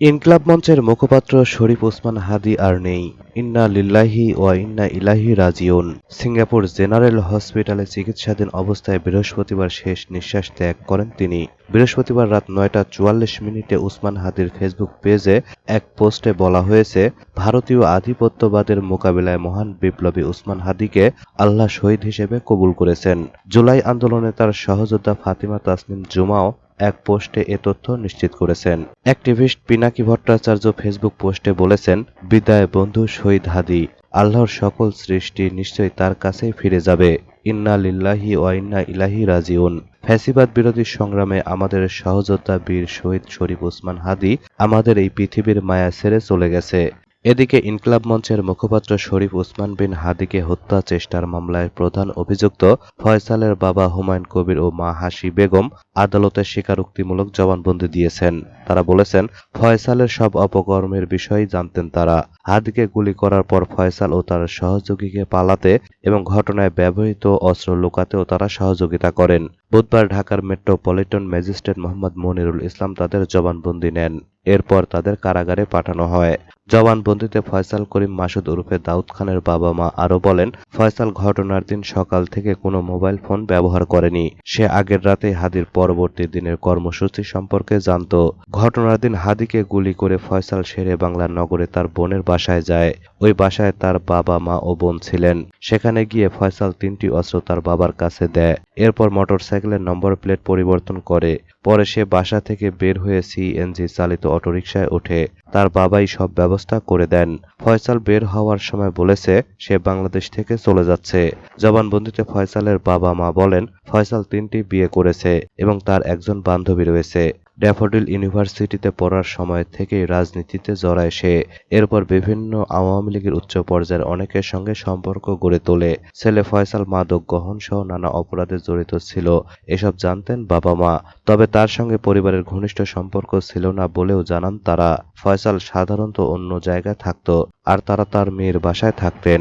ইনকলাব মঞ্চের মুখপাত্র শরীফ ওসমান হাদি আর নেই। ইন্না লিল্লাহি ওয়া ইন্না ইলাহি রাজিউন। সিঙ্গাপুর জেনারেল হসপিটালে চিকিৎসাধীন অবস্থায় বৃহস্পতিবার শেষ নিঃশ্বাস ত্যাগ করেন তিনি। বৃহস্পতিবার রাত নয়টা চুয়াল্লিশ মিনিটে উসমান হাদির ফেসবুক পেজে এক পোস্টে বলা হয়েছে, ভারতীয় আধিপত্যবাদের মোকাবিলায় মহান বিপ্লবী উসমান হাদিকে আল্লাহ শহীদ হিসেবে কবুল করেছেন। জুলাই আন্দোলনে তার সহযোদ্ধা ফাতিমা তাসনিম জুমাও এক পোস্টে এ তথ্য নিশ্চিত করেছেন। অ্যাক্টিভিস্ট পিনাকি ভট্টাচার্য ফেসবুক পোস্টে বলেছেন, বিদায় বন্ধু শহীদ হাদি। আল্লাহর সকল সৃষ্টি নিশ্চয়ই তার কাছেই ফিরে যাবে। ইন্না লিল্লাহি ওয়া ইন্না ইলাহি রাজিউন। ফ্যাসিবাদ বিরোধী সংগ্রামে আমাদের সহযোদ্ধা বীর শহীদ শরীফ ওসমান হাদি আমাদের এই পৃথিবীর মায়া ছেড়ে চলে গেছে। এদিকে ইনকলাব মঞ্চের মুখপাত্র শরীফ ওসমান বিন হাদিকে হত্যা চেষ্টার মামলায় প্রধান অভিযুক্ত ফয়সালের বাবা হুমায়ুন কবির ও মা হাসি বেগম আদালতে স্বীকারোক্তিমূলক জবানবন্দি দিয়েছেন। তারা বলেছেন, ফয়সালের সব অপকর্মের বিষয়েই জানতেন তারা। হাদিকে গুলি করার পর ফয়সাল ও তার সহযোগীকে পালাতে এবং ঘটনায় ব্যবহৃত অস্ত্র লুকাতেও তারা সহযোগিতা করেন। বুধবার ঢাকার মেট্রোপলিটন ম্যাজিস্ট্রেট মোহাম্মদ মনিরুল ইসলাম তাদের জবানবন্দি নেন। এরপর তাদের কারাগারে পাঠানো হয়। জবানবন্দিতে ফয়সাল করিম মাসুদ ওরফে দাউদ খানের বাবা মা আরও বলেন, ফয়সাল ঘটনার দিন সকাল থেকে কোনো মোবাইল ফোন ব্যবহার করেনি। সে আগের রাতে হাদির পরবর্তী দিনের কর্মসূচি সম্পর্কে জানত। ঘটনার দিন হাদিকে গুলি করে ফয়সাল শেরে বাংলা নগরে তার বোনের বাসায় যায়। ওই বাসায় তার বাবা মা ও বোন ছিলেন। সেখানে গিয়ে ফয়সাল তিনটি অস্ত্র তার বাবার কাছে দেয়। এরপর মোটরসাইকেলের নম্বর প্লেট পরিবর্তন করে। পরে সে বাসা থেকে বের হয়ে সিএনজি চালিত অটোরিকশায় ওঠে। তার বাবাই সব ব্যবস্থা করে দেন। ফয়সাল বের হওয়ার সময় বলেছে, সে বাংলাদেশ থেকে চলে যাচ্ছে। জবানবন্দিতে ফয়সালের বাবা মা বলেন, ফয়সাল তিনটি বিয়ে করেছে এবং তার একজন বান্ধবী রয়েছে। ড্যাফোডিল ইউনিভার্সিটিতে পড়ার সময় থেকেই রাজনীতিতে জড়ায় সে। এরপর বিভিন্ন আওয়ামী লীগের উচ্চ পর্যায়ের অনেকের সঙ্গে সম্পর্ক গড়ে তোলে। ছেলে ফয়সাল মাদক গ্রহণ সহ নানা অপরাধে জড়িত ছিল। এসব জানতেন বাবা মা। তবে তার সঙ্গে পরিবারের ঘনিষ্ঠ সম্পর্ক ছিল না বলেও জানান তারা। ফয়সাল সাধারণত অন্য জায়গায় থাকত, আর তারা তার মেয়ের বাসায় থাকতেন।